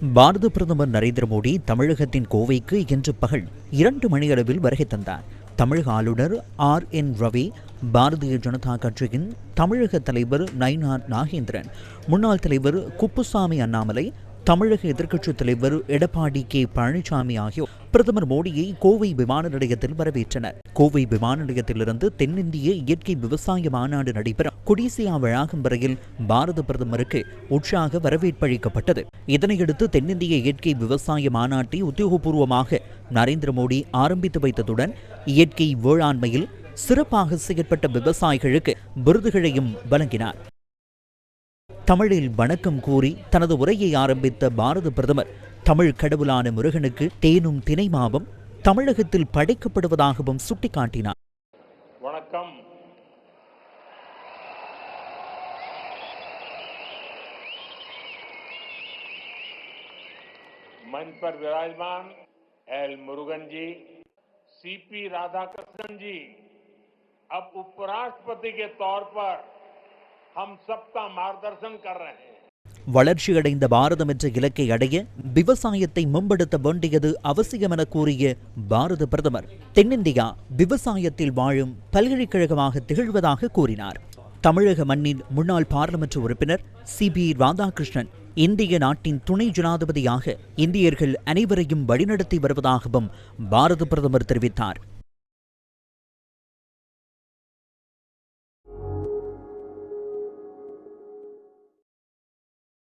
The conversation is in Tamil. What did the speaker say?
பாரத பிரதமர் நரேந்திர மோடி தமிழகத்தின் கோவைக்கு இன்று பகல் இரண்டு மணியளவில் வருகை தந்தார். தமிழக ஆளுநர் ஆர் என் ரவி பாரதிய ஜனதா கட்சியின் தமிழக தலைவர் நயினார் நாகேந்திரன் முன்னாள் தலைவர் குப்புசாமி அண்ணாமலை தமிழக எதிர்க்கட்சித் தலைவர் எடப்பாடி கே. பழனிசாமி ஆகியோர் பிரதமர் மோடியை கோவை விமான நிலையத்தில் வரவேற்றனர். கோவை விமான நிலையத்திலிருந்து தென்னிந்திய இயற்கை விவசாய மாநாடு நடைபெற கொடிசியா வளாகம் வரையில் பாரத பிரதமருக்கு உற்சாக வரவேற்பளிக்கப்பட்டது. இதனையடுத்து தென்னிந்திய இயற்கை விவசாய மாநாட்டை உத்தியோகபூர்வமாக நரேந்திர மோடி ஆரம்பித்து வைத்ததுடன் இயற்கை வேளாண்மையில் சிறப்பாக செயற்பட்ட விவசாயிகளுக்கு விருதுகளையும் வழங்கினார். தமிழில் வணக்கம் கூறி தனது உரையை ஆரம்பித்த பாரத பிரதமர் தமிழ் கடவுளான முருகனுக்கு தேனும் தினைமாவும் தமிழகத்தில் படைக்கப்படுவதாகவும் சுட்டிக்காட்டினார் வணக்கம் मंच पर विराजमान एल मुरुगन जी सीपी राधाकृष्णन जी अब उपराष्ट्रपति के तौर पर வளர்ச்சியடைந்த பாரதம் என்ற இலக்கை அடைய விவசாயத்தை மேம்படுத்த வேண்டியது அவசியம் என கூறிய பாரத பிரதமர் தென்னிந்தியா விவசாயத்தில் வாழும் பல்கலைக்கழகமாக திகழ்வதாக கூறினார். தமிழக மண்ணின் முன்னாள் பாராளுமன்ற உறுப்பினர் சி பி ராதாகிருஷ்ணன் இந்திய நாட்டின் துணை ஜனாதிபதியாக இந்தியர்கள் அனைவரையும் வழிநடத்தி வருவதாகவும் பாரத பிரதமர் தெரிவித்தார்.